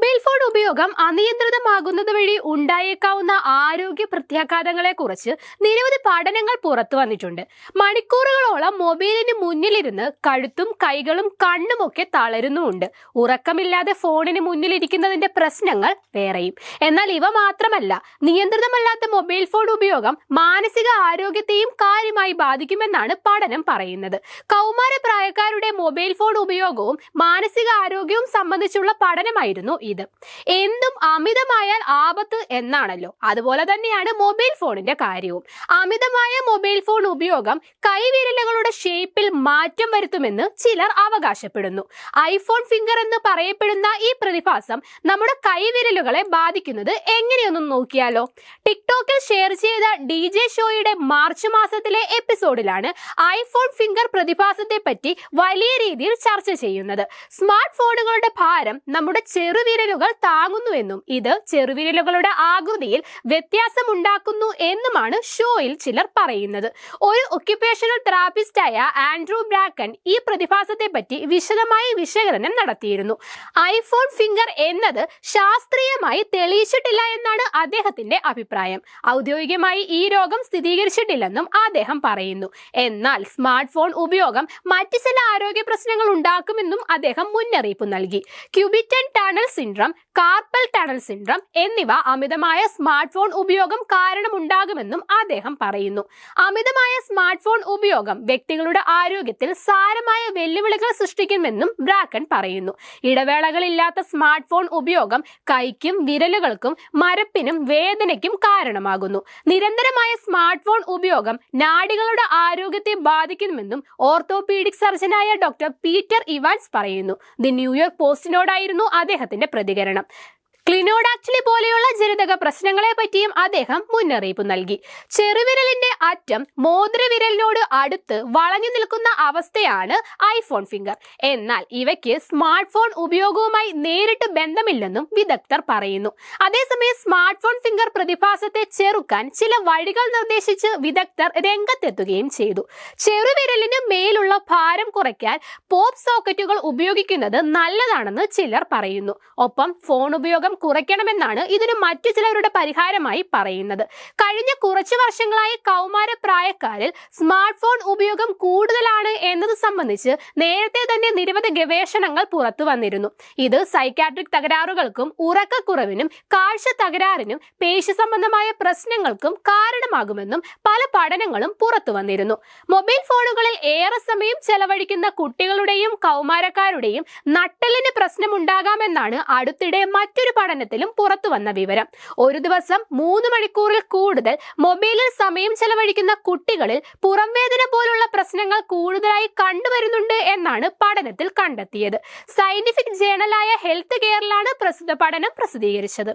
Mobile phone ഉപയോഗം അനിയന്ത്രിതമാകുന്നത് വഴി ഉണ്ടായേക്കാവുന്ന ആരോഗ്യ പ്രത്യാഘാതങ്ങളെ കുറിച്ച് നിരവധി പഠനങ്ങൾ പുറത്തു വന്നിട്ടുണ്ട്. മണിക്കൂറുകളോളം മൊബൈലിന് മുന്നിലിരുന്ന് കഴുത്തും കൈകളും കണ്ണുമൊക്കെ തളരുന്നുമുണ്ട്. ഉറക്കമില്ലാതെ ഫോണിന് മുന്നിലിരിക്കുന്നതിന്റെ പ്രശ്നങ്ങൾ വേറെയും. എന്നാൽ ഇവ മാത്രമല്ല നിയന്ത്രിതമല്ലാത്ത മൊബൈൽ ഫോൺ ഉപയോഗം മാനസിക ആരോഗ്യത്തെയും കാര്യമായി ബാധിക്കുമെന്നാണ് പഠനം പറയുന്നത്. കൗമാര പ്രായക്കാരുടെ മൊബൈൽ ഫോൺ ഉപയോഗവും മാനസിക ആരോഗ്യവും സംബന്ധിച്ചുള്ള പഠനമായിരുന്നു ഇത്. എന്തും അമിതമായാൽ ആപത്ത് എന്നാണല്ലോ. അതുപോലെ തന്നെയാണ് മൊബൈൽ ഫോണിന്റെ കാര്യവും. അമിതമായ മൊബൈൽ ഫോൺ ഉപയോഗം കൈവിരലുകളുടെ ഷേപ്പിൽ മാറ്റം വരുത്തുമെന്ന് ചിലർ അവകാശപ്പെടുന്നു. ഐഫോൺ ഫിംഗർ എന്ന് പറയപ്പെടുന്ന ഈ പ്രതിഭാസം നമ്മുടെ കൈവിരലുകളെ ബാധിക്കുന്നത് എങ്ങനെയൊന്നും നോക്കിയാലോ? ടിക്ടോക്കിൽ ഷെയർ ചെയ്ത ഡി ജെ ഷോയുടെ മാർച്ച് മാസത്തിലെ എപ്പിസോഡിലാണ് ഐഫോൺ ഫിംഗർ പ്രതിഭാസത്തെ പറ്റി വലിയ രീതിയിൽ ചർച്ച ചെയ്യുന്നത്. സ്മാർട്ട് ഫോണുകളുടെ ഭാരം നമ്മുടെ ചെറുവിരലുകൾ താങ്ങുന്നുവെന്നും ഇത് ചെറുവിരലുകളുടെ ആകൃതിയിൽ വ്യത്യാസം ഉണ്ടാക്കുന്നു എന്നുമാണ് ഷോയിൽ ചിലർ പറയുന്നത്. ഒരു ഒക്യുപേഷണൽ തെറാപ്പിസ്റ്റായ ആൻഡ്രൂ ബ്രാക്കൻ ഈ പ്രതിഭാസത്തെ പറ്റി വിശദമായി വിശകലനം നടത്തിയിരുന്നു. ഐഫോൺ ഫിംഗർ എന്നത് ശാസ്ത്രീയമായി തെളിയിച്ചിട്ടില്ല എന്നാണ് അദ്ദേഹത്തിന്റെ അഭിപ്രായം. ഔദ്യോഗികമായി ഈ രോഗം സ്ഥിരീകരിച്ചിട്ടില്ലെന്നും അദ്ദേഹം പറയുന്നു. എന്നാൽ സ്മാർട്ട് ഫോൺ ഉപയോഗം മറ്റ് ചില ആരോഗ്യ പ്രശ്നങ്ങൾ ഉണ്ടാക്കുമെന്നും അദ്ദേഹം മുന്നറിയിപ്പ് നൽകി. Cubital tunnel syndrome carpal tunnel syndrome എന്നിവ അമിതമായ സ്മാർട്ട് ഫോൺ ഉപയോഗം കാരണമുണ്ടാകുമെന്നും അദ്ദേഹം പറയുന്നു. അമിതമായ സ്മാർട്ട് ഫോൺ ഉപയോഗം വ്യക്തികളുടെ ആരോഗ്യത്തിൽ സാരമായ വെല്ലുവിളികൾ സൃഷ്ടിക്കുമെന്നും ബ്രാക്കൺ പറയുന്നു. ഇടവേളകളില്ലാത്ത സ്മാർട്ട് ഫോൺ ഉപയോഗം കൈക്കും വിരലുകൾക്കും മരപ്പിനും വേദനയ്ക്കും കാരണമാകുന്നു. നിരന്തരമായ സ്മാർട്ട് ഫോൺ ഉപയോഗം നാഡികളുടെ ആരോഗ്യത്തെ ബാധിക്കുമെന്നും ഓർത്തോപീഡിക് സർജനായ ഡോക്ടർ പീറ്റർ ഇവാൻസ് പറയുന്നു. ദി ന്യൂയോർക്ക് പോസ്റ്റിനോടായിരുന്നു അദ്ദേഹത്തിന്റെ പ്രതികരണം. ക്ലിനോഡാക്ടിലി പോലെയുള്ള ജനിതക പ്രശ്നങ്ങളെ പറ്റിയും അദ്ദേഹം മുന്നറിയിപ്പ് നൽകി. ചെറുവിരലിന്റെ അറ്റം മോതിരവിരലിനോട് അടുത്ത് വളഞ്ഞു നിൽക്കുന്ന അവസ്ഥയാണ് ഐഫോൺ ഫിംഗർ. എന്നാൽ ഇവയ്ക്ക് സ്മാർട്ട് ഫോൺ ഉപയോഗവുമായി നേരിട്ട് ബന്ധമില്ലെന്നും വിദഗ്ധർ പറയുന്നു. അതേസമയം സ്മാർട്ട് ഫോൺ ഫിംഗർ പ്രതിഭാസത്തെ ചെറുക്കാൻ ചില വഴികൾ നിർദ്ദേശിച്ച് വിദഗ്ധർ രംഗത്തെത്തുകയും ചെയ്തു. ചെറുവിരലിന് മേലുള്ള ഭാരം കുറയ്ക്കാൻ പോപ്പ് സോക്കറ്റുകൾ ഉപയോഗിക്കുന്നത് നല്ലതാണെന്ന് ചിലർ പറയുന്നു. ഒപ്പം ഫോൺ ഉപയോഗം കുറയ്ക്കണമെന്നാണ് ഇതിന് മറ്റു ചിലവരുടെ പരിഹാരമായി പറയുന്നത്. കഴിഞ്ഞ കുറച്ചു വർഷങ്ങളായി കൗമാര പ്രായക്കാരിൽ സ്മാർട്ട് ഫോൺ ഉപയോഗം കൂടുതലാണ് എന്നത് സംബന്ധിച്ച് നേരത്തെ തന്നെ നിരവധി ഗവേഷണങ്ങൾ പുറത്തു വന്നിരുന്നു. ഇത് സൈക്കാട്രിക് തകരാറുകൾക്കും ഉറക്കക്കുറവിനും കാഴ്ച തകരാറിനും പേശി സംബന്ധമായ പ്രശ്നങ്ങൾക്കും കാരണമാകുമെന്നും പല പഠനങ്ങളും പുറത്തു വന്നിരുന്നു. മൊബൈൽ ഫോണുകളിൽ ഏറെ സമയം ചെലവഴിക്കുന്ന കുട്ടികളുടെയും കൗമാരക്കാരുടെയും നട്ടലിന് പ്രശ്നമുണ്ടാകാമെന്നാണ് അടുത്തിടെ മറ്റൊരു പഠനത്തിലും പുറത്തു വന്ന വിവരം. ഒരു ദിവസം മൂന്ന് മണിക്കൂറിൽ കൂടുതൽ മൊബൈലിൽ സമയം ചെലവഴിക്കുന്ന കുട്ടികളിൽ പുറംവേദന പോലുള്ള പ്രശ്നങ്ങൾ കൂടുതലായി കണ്ടുവരുന്നുണ്ട് എന്നാണ് പഠനത്തിൽ കണ്ടെത്തിയത്. സയന്റിഫിക് ജേണലായ ഹെൽത്ത് കെയറിലാണ് പ്രസ്തുത പഠനം പ്രസിദ്ധീകരിച്ചത്.